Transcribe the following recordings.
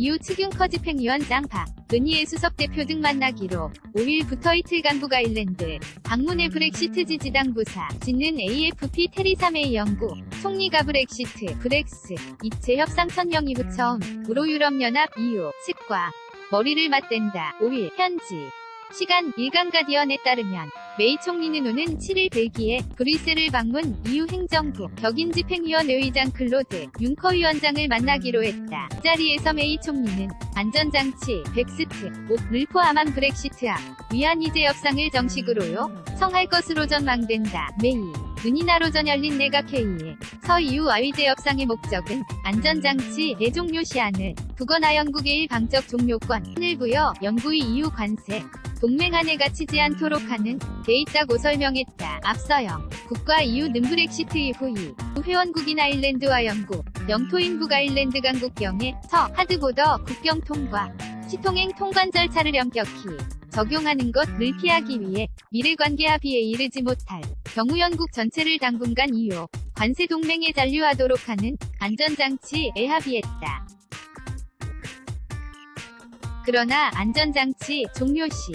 이후 측윤커 집행위원장 박, 은희의 수석대표 등 만나기로 5일부터 이틀 간부 가일랜드, 방문의 브렉시트 지지당 부사, 짓는 AFP 테리사 메이 연구, 총리가 브렉시트, 브렉스, 입체 협상 천명 이후 처음, 우로 유럽연합 EU, 측과 머리를 맞댄다. 5일, 현지. 시간 일간 가디언에 따르면 메이 총리는 오는 7일 벨기에 브뤼셀을 방문 이후 행정부 격인 집행위원회 의장 클로드 윤커 위원장을 만나기로 했다. 이 자리에서 메이 총리는 안전장치, 백스트, 옥을 포함한 브렉시트함, 위안 이제 협상을 정식으로요 성할 것으로 전망된다. 메이 눈이나로전 열린 내각회의에 서 이후 아위제 협상의 목적은 안전장치 내종료 시한을 북어나 영국의 일방적 종료권을 부여 영구의 이후 관세 동맹 안에 갇히지 않도록 하는 돼 있다고 설명했다. 앞서영 국가 이후 능브렉시트 이후 이 회원국인 아일랜드와 영국 영토인 북아일랜드 강국경에 서 하드보더 국경 통과 시통행 통관 절차를 엄격히 적용하는 것을 피하기 위해 미래관계 합의에 이르지 못할 경우 영국 전체를 당분간 이후 관세 동맹에 잔류하도록 하는 안전장치에 합의했다. 그러나 안전장치 종료 시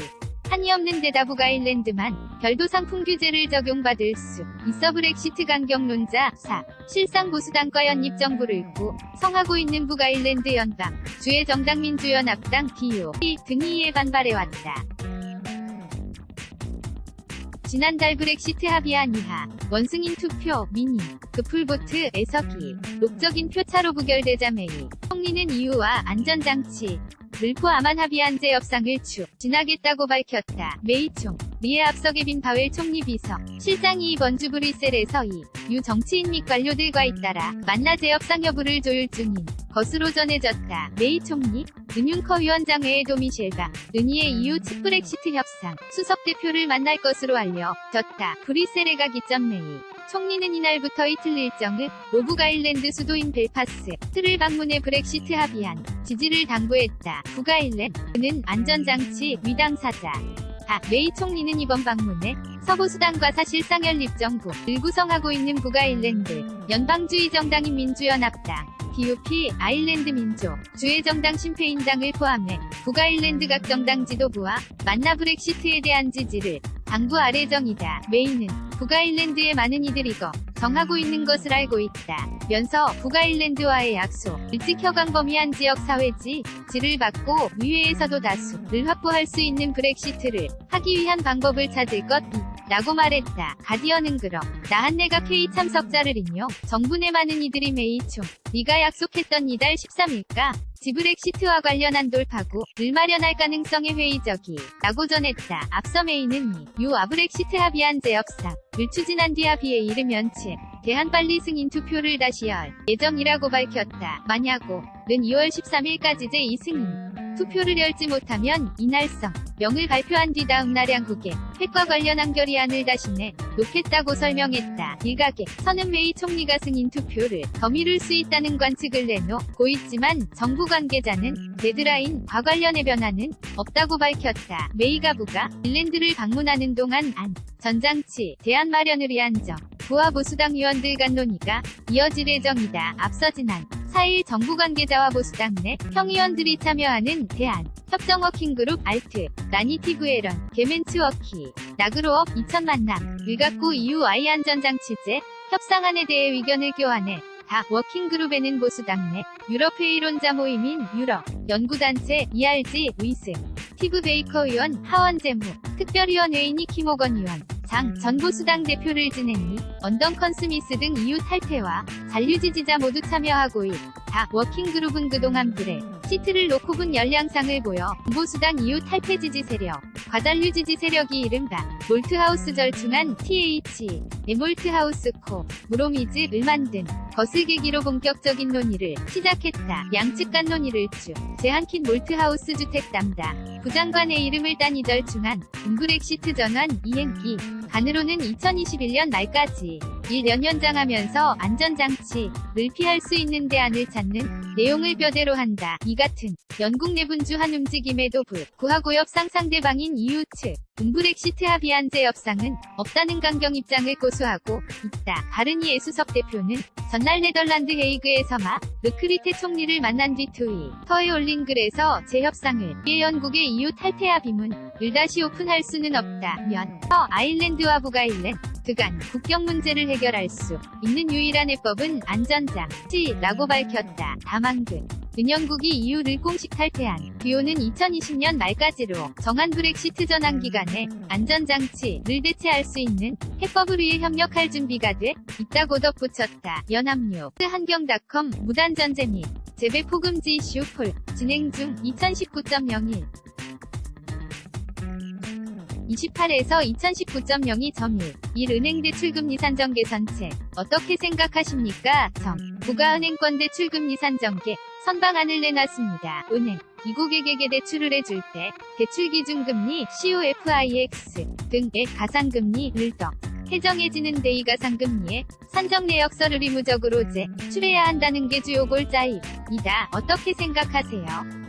한이 없는 데다 북아일랜드만 별도 상품 규제를 적용받을 수 있어 브렉시트 강경론자 4. 실상 보수당과 연립 정부를 꾸 성하고 있는 북아일랜드 연방 주의 정당 민주연합당 DU 등이 이에 반발해왔다. 지난달 브렉시트 합의안 이하 원승인 투표 미니 그풀보트 에서기 녹적인 표차로 부결되자 메이 총리는 이유와 안전장치 물포 아만 합의안 재협상을 추 진하겠다고 밝혔다. 메이 총 미에 앞서 개빈 바웰 총리 비서 실장이 이번 주 브뤼셀에서 이유 정치인 및 관료들과 잇따라 만나 재협상 여부를 조율 중인 것으로 전해졌다. 메이 총리 은윤커 위원장 외에 도미셸과 은희의 이후 측 브렉시트 협상 수석 대표를 만날 것으로 알려졌다. 브뤼셀에 가기 전 메이 총리는 이날부터 이틀 일정을 로브 가일랜드 수도인 벨파스트를 방문해 브렉시트 합의안 지지를 당부했다. 북아일랜드는 안전장치 위당사자 아, 메이 총리는 이번 방문에 서부 수단과 사실상 연립정부를 구성하고 있는 북아일랜드 연방주의 정당인 민주연합당 DUP 아일랜드 민족 주의 정당 심페인당을 포함해 북아일랜드 각 정당 지도부와 만나 브렉시트에 대한 지지를 당부 아래 정이다. 메이는 북아일랜드의 많은 이들이거 정하고 있는 것을 알고 있다. 면서 북아일랜드와의 약속, 일찍 혀광범위한 지역 사회지, 지를 받고 의회에서도 다수를 확보할 수 있는 브렉시트를 하기 위한 방법을 찾을 것. 라고 말했다. 가디언은 그럼 나한 내각 회의 참석자를 인용 정부 내 많은 이들이 메이 총 네가 약속했던 이달 13일까 지브렉시트와 관련한 돌파구를 마련할 가능성의 회의적이 라고 전했다. 앞서 메이는 유 아브렉시트 합의안 재협상 을 추진한 뒤 합의에 이르면 채 대한 빨리 승인 투표를 다시 할 예정이라고 밝혔다. 만약오는 2월 13일까지 제2승인 투표를 열지 못하면 이날성 명을 발표한 뒤 다음 날 양국에 핵과 관련 한 결의안을 다시 내 놓겠다고 설명했다. 일각에 서는 메이 총리가 승인 투표를 더 미룰 수 있다는 관측을 내놓고 있지만 정부 관계자는 데드라인 과 관련의 변화는 없다고 밝혔다. 메이 가 부가 일랜드를 방문하는 동안 안 전장치 대안 마련을 위한 점 부하 보수당 의원들 간 논의가 이어질 예정이다. 앞서 지난 4일 정부 관계자와 보수당 내 형의원들이 참여하는 대안 협정 워킹그룹 알트 라니티브에런 게멘츠워키 나그로업 2천 만남 일각구 EU I 안전장치제 협상안에 대해 의견을 교환해 다 워킹그룹에는 보수당 내 유럽회의론자 모임인 유럽 연구단체 ERG 위스 티브 베이커 의원 하원 재무 특별위원회인 이키모건 의원 장 전보수당 대표를 지냈니 언던 컨 스미스 등 EU 탈퇴와 잔류 지지자 모두 참여하고 있다. 워킹그룹은 그동안 브레 시트를 놓고 분 연량상을 보여 보수당 EU 탈퇴 지지 세력, 과단류 지지 세력이 이른바 몰트하우스 절충한 TH, 에몰트하우스 코, 무로미즈를 만든 것을 계기로 본격적인 논의를 시작했다. 양측 간 논의를 쭉 제한킨 몰트하우스 주택 담당 부장관의 이름을 딴 이절충한 은브렉시트 전환 이행기 간으로는 2021년 말까지 일 연연장하면서 안전장치를 피할 수 있는 대안을 찾는 내용을 뼈대로 한다. 이 같은 영국 내분주한 움직임에도 불구하고 협 상 상대방인 EU 측 브렉시트 합의안 재협상은 없다는 강경 입장을 고수하고 있다. 바르니에 수석 대표는 전날 네덜란드 헤이그에서 마 르크리테 총리를 만난 뒤 트위터에 올린 글에서 재협상을 위해 영국의 EU 탈퇴 합의문을 다시 오픈할 수는 없다면 서 아일랜드와 북아일랜드 간 국경 문제를 해결할 수 있는 유일한 해법은 안전장치라고 밝혔다. 다만 그 은영국이 EU를 공식 탈퇴한 뒤오는 2020년 말까지로 정한 브렉시트 전환 기간에 안전장치를 대체할 수 있는 해법을 위해 협력할 준비가 돼 있다고 덧붙였다. 연합뉴 한경닷컴 무단전제 및 재배 포금지 이슈 폴 진행 중 2019.01 28에서 2019.02.1 1 은행 대출금리 산정계 전체 어떻게 생각하십니까? 정 부가은행권 대출금리 산정계 선방안을 내놨습니다. 은행 이국에게 대출을 해줄 때 대출 기준금리 COFIX 등의 가상금리를 더 해정해지는 대이 가상금리에 산정 내역서를 의무적으로 제출해야 한다는 게 주요 골자입니다. 어떻게 생각하세요?